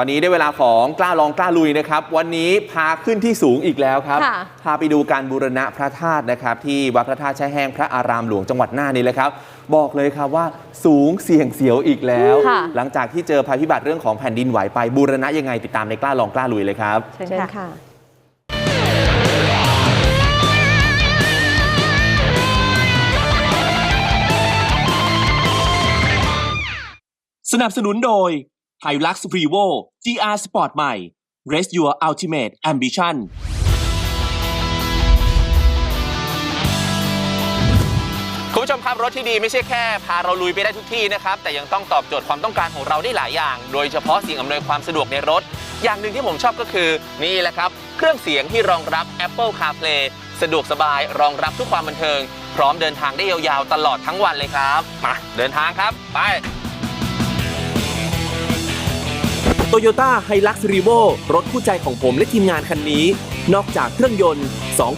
ตอนนี้ได้เวลาของกล้าลองกล้าลุยนะครับ วันนี้พาขึ้นที่สูงอีกแล้วครับค่ะพาไปดูการบูรณะพระธาตุนะครับ ที่วัดพระธาตุแช่แห้งพระอารามหลวงจังหวัดน่านนี่แหละครับ บอกเลยครับว่าสูงเสี่ยงเสียวอีกแล้วค่ะหลังจากที่เจอภัยพิบัติเรื่องของแผ่นดินไหวไปบูรณะยังไงติดตามในกล้าลองกล้าลุยเลยครับเชิญเชิญค่ะค่ะสนับสนุนโดย Hilux Revo GR Sport ใหม่ Race Your Ultimate Ambition คุณผู้ชมครับรถที่ดีไม่ใช่แค่ พาเราลุยไปได้ทุกที่นะครับ แต่ยังต้องตอบโจทย์ความต้องการของเราได้หลายอย่าง โดยเฉพาะสิ่งอำนวยความสะดวกในรถ อย่างหนึ่งที่ผมชอบก็คือนี่แหละครับ เครื่องเสียงที่รองรับ Apple CarPlay สะดวกสบายรองรับทุกความบันเทิง พร้อมเดินทางได้ยาวๆตลอดทั้งวันเลยครับมาเดินทางครับไป Toyota Hilux Revo รถคู่ใจของผมและทีมงานคันนี้ นอกจากเครื่องยนต์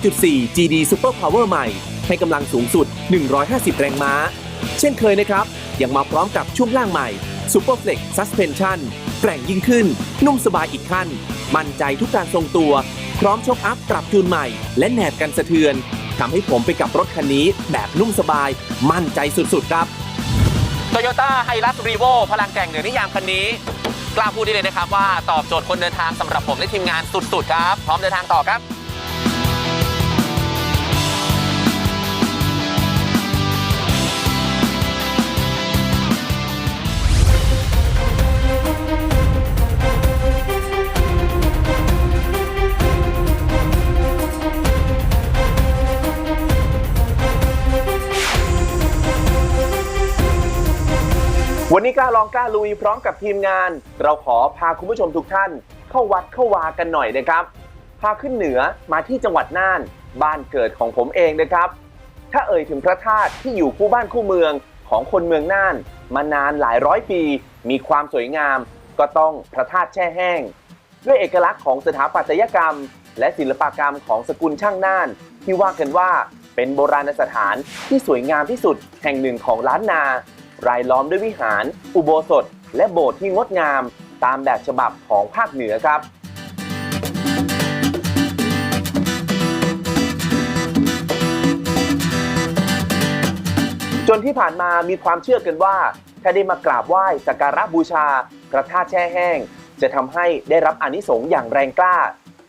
2.4 GD Super Power ใหม่ ให้กำลังสูงสุด 150 แรงม้า เช่นเคยนะครับ ยังมาพร้อมกับช่วงล่างใหม่ Super Flex Suspension แกร่งยิ่งขึ้น นุ่มสบายอีกขั้น มั่นใจทุกการทรงตัว พร้อมชกอัพปรับจูนใหม่ และแหนบกันสะเทือนทำให้ผมไปกับรถคันนี้แบบนุ่มสบาย มั่นใจสุดๆครับ Toyota Hilux Revo พลังแกร่งเหนือนิยามคันนี้ ล้าพูดได้เลยนะครับว่าตอบโจทย์คนเดินทางสำหรับผมและทีมงานสุดๆครับ พร้อมเดินทางต่อครับ วันนี้กล้าลองกล้าลุยพร้อมกับทีมงาน เราขอพาคุณผู้ชมทุกท่าน เข้าวัดเข้าวากันหน่อยนะครับ พาขึ้นเหนือมาที่จังหวัดน่าน บ้านเกิดของผมเองนะครับ ถ้าเอ่ยถึงพระธาตุที่อยู่คู่บ้านคู่เมืองของคนเมืองน่าน มานานหลายร้อยปี มีความสวยงาม ก็ต้องพระธาตุแช่แห้ง ด้วยเอกลักษณ์ของสถาปัตยกรรม และศิลปกรรมของสกุลช่างน่าน ที่ว่ากันว่าเป็นโบราณสถานที่สวยงามที่สุดแห่งหนึ่งของล้านนา รายล้อมด้วยวิหาร อุโบสถ และโบสถ์ที่งดงาม ตามแบบฉบับของภาคเหนือครับจนที่ผ่านมามีความเชื่อกันว่า ถ้าได้มากราบไหว้สักการะบูชา พระธาตุแช่แห้ง จะทำให้ได้รับอานิสงส์อย่างแรงกล้า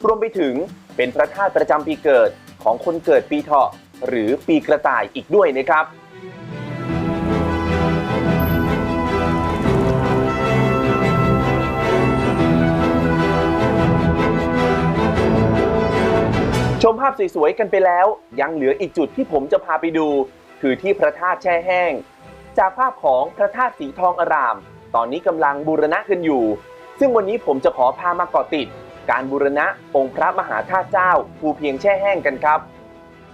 รวมไปถึงเป็นพระธาตุประจำปีเกิดของคนเกิดปีเถาะหรือปีกระต่ายอีกด้วยนะครับ ชมภาพสวยๆกันไปแล้ว ยังเหลืออีกจุดที่ผมจะพาไปดู คือที่พระธาตุแช่แห้ง จากภาพของพระธาตุสีทองอาราม ตอนนี้กำลังบูรณะกันอยู่ ซึ่งวันนี้ผมจะขอพามาเกาะติด การบูรณะองค์พระมหาธาตุเจ้า ภูเพียงแช่แห้งกันครับ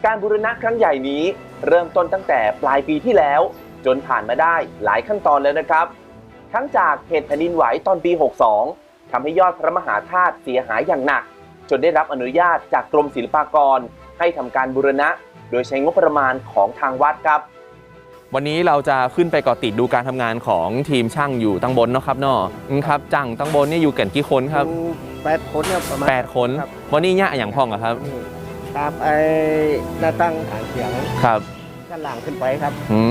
การบูรณะครั้งใหญ่นี้ เริ่มต้นตั้งแต่ปลายปีที่แล้ว จนผ่านมาได้หลายขั้นตอนแล้วนะครับ ทั้งจากเหตุแผ่นดินไหวตอนปี 62ทำให้ยอดพระมหาธาตุเสียหายอย่างหนัก จนได้รับอนุญาตจากกรมศิลปากร ให้ทำการบูรณะ โดยใช้งบประมาณของทางวัดครับ วันนี้เราจะขึ้นไปเกาะติดดูการทำงานของทีมช่างอยู่ตั้งบนเนาะครับเนาะอืมครับจังตั้งบนนี่อยู่กันกี่คนครับแปดคนครับประมาณแปดคนครับวันนี้เนี่ยอย่างพ่องอะครับนี่ตามไอ้หน้าตั้งฐานเสียงครับด้านหลังขึ้นไปครับอื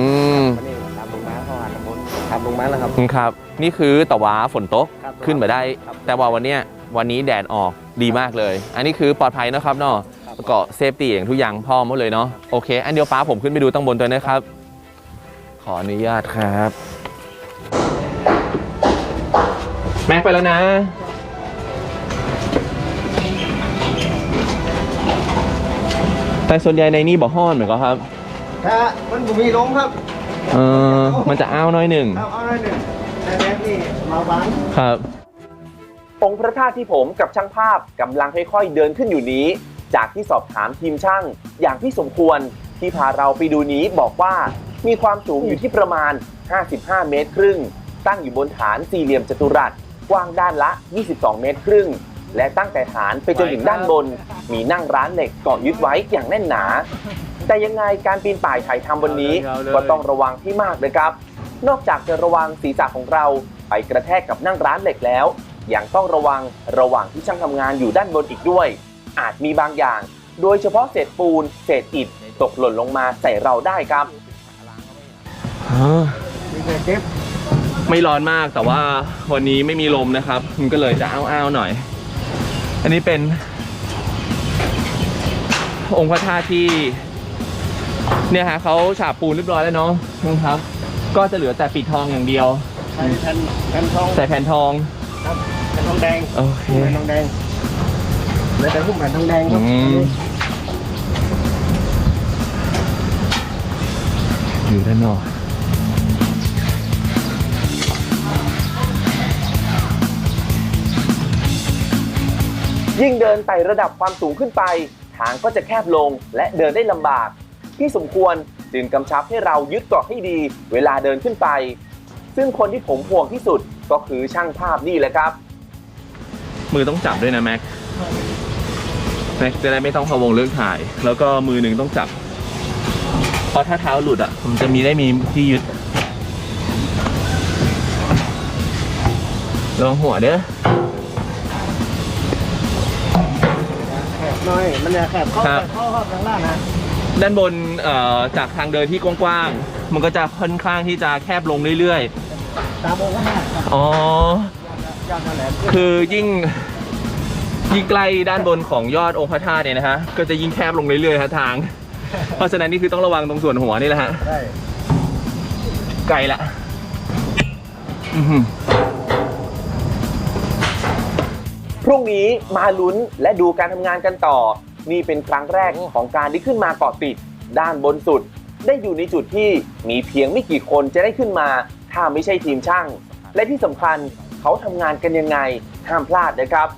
มวันนี้ตามลงมาเข้าหาตำบลทำลงมาแล้วครับครับ นี่คือตะวาฝนตกครับ ขึ้นมาได้ ครับแต่ว่าวันเนี้ย วันนี้แดดออกดีมากเลย อันนี้คือปลอดภัยนะครับเนาะครับแล้วก็เซฟตี้อย่างทุกอย่างพร้อมหมดเลยเนาะโอเค อันเดียวป้าผมขึ้นไปดูตั้งบนตัวนะครับ ขออนุญาตครับ แม็กไปแล้วนะแต่ส่วนใหญ่ในนี่บ่ฮ้อนเหมือนกันครับถ้ามันบ่มีลมครับ เออมันจะอ้าวน้อยหนึ่งเอาเอาหน่อยหนึ่งแต่แรกนี่มาบางครับ องค์พระธาตุที่ผมกับช่างภาพกำลังค่อยๆเดินขึ้นอยู่นี้ จากที่สอบถามทีมช่าง อย่างที่สมควรที่พาเราไปดูนี้บอกว่ามีความสูงอยู่ที่ประมาณ 55 เมตรครึ่ง ตั้งอยู่บนฐานสี่เหลี่ยมจัตุรัส กว้างด้านละ 22 เมตรครึ่ง และตั้งแต่ฐานไปจนถึงด้านบน มีนั่งร้านเหล็กเกาะยึดไว้อย่างแน่นหนา แต่ยังไงการปีนป่ายถ่ายทำวันนี้ก็ต้องระวังที่มากเลยครับ นอกจากจะระวังศีรษะของเราไปกระแทกกับนั่งร้านเหล็กแล้ว ยังต้องระวังระหว่างที่ช่างทำงานอยู่ด้านบนอีกด้วย อาจมีบางอย่าง โดยเฉพาะเศษปูน เศษอิฐตกหล่นลงมาใส่เราได้ครับนี่คือเก็บไม่ร้อนมากแต่ว่าวันนี้ไม่มีลมนะครับ มันก็เลยจะอ้าวๆหน่อย อันนี้เป็น องค์พระธาตุที่ เนี่ยฮะเขาฉาบปูนเรียบร้อยแล้วเนาะนะครับ ก็จะเหลือแต่ปิดทองอย่างเดียวใส่แผ่นแผ่นทองใส่แผ่น ทองครับแผ่นทองแดงโอเค หุ้มแผ่นทองแดงแล้วแต่หุ้มแผ่นทองแดงครับอืม อยู่ด้านนอกยิ่งเดินไต่ระดับความสูงขึ้นไป ทางก็จะแคบลงและเดินได้ลำบากที่สมควรจึงกำชับให้เรายึดเกาะให้ดี เวลาเดินขึ้นไป ซึ่งคนที่ผมห่วงที่สุดก็คือช่างภาพนี่แหละครับ มือต้องจับด้วยนะแม็กแม็กจะได้ไม่ต้องพะวงเรื่องถ่าย แล้วก็มือหนึ่งต้องจับ เพราะถ้าเท้าหลุดอะผมจะมีได้มีที่ยึดลองหัวเด้อแคบหน้อย มันจะแคบเข้าครับเข้าเข้าทางล่างนะ ด้านบนเอ่อจากทางเดินที่กว้างๆ มันก็จะค่อนข้างที่จะแคบลงเรื่อยตามองค์พระธาตุครับๆอ๋อ คือยิ่งยิ่งใกล้ด้านบนของยอดองค์พระธาตุเนี่ยนะฮะก็จะยิ่งแคบลงเรื่อยๆฮะทาง เพราะฉะนั้นนี่คือต้องระวังตรงส่วนหัวนี่แหละฮะได้ไกลละอื้อหือพรุ่งนี้มาลุ้นและดูการทำงานกันต่อ นี่เป็นครั้งแรกของการได้ขึ้นมาเกาะติดด้านบนสุด ได้อยู่ในจุดที่มีเพียงไม่กี่คนจะได้ขึ้นมา ถ้าไม่ใช่ทีมช่าง และที่สำคัญ เขาทำงานกันยังไง ห้ามพลาดนะครับ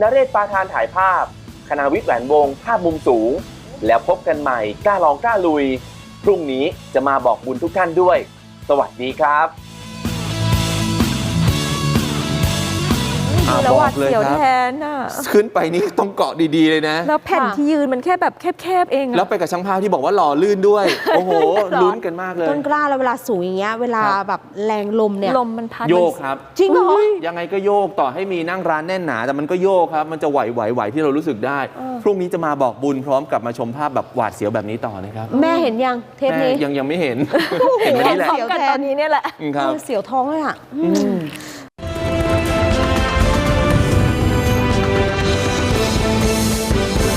นเรศปาทานถ่ายภาพ คณาวิทย์แหวนวง ภาพมุมสูง แล้วพบกันใหม่กล้าลองกล้าลุย พรุ่งนี้จะมาบอกบุญทุกท่านด้วย สวัสดีครับ ดูแล้วหวาดเสียวแทนน่ะขึ้นไปนี่ต้องเกาะดีๆเลยนะ แล้วแผ่นที่ยืนมันแค่แบบแคบๆเองอะ แล้วไปกับช่างภาพที่บอกว่าหล่อลื่นด้วย โอ้โห ลุ้นกันมากเลย ต้นกล้าแล้วเวลาสูงอย่างเงี้ยเวลาครับ แบบแรงลมเนี่ย ลมมันพัดโยกครับ จริงเหรอ ยังไงก็โยกต่อให้มีนั่งร้านแน่นหนา แต่มันก็โยกครับ มันจะไหวไหวไหวที่เรารู้สึกได้ พรุ่งนี้จะมาบอกบุญพร้อมกับมาชมภาพแบบหวาดเสียวแบบนี้ต่อนะครับแม่เห็นยังเทปแม่นี้ ยังยังไม่เห็น เห็นวันนี้แหละ พร้อมกันตอนนี้เนี่ยแหละครับ เออเสียวท้องเลยอะอืม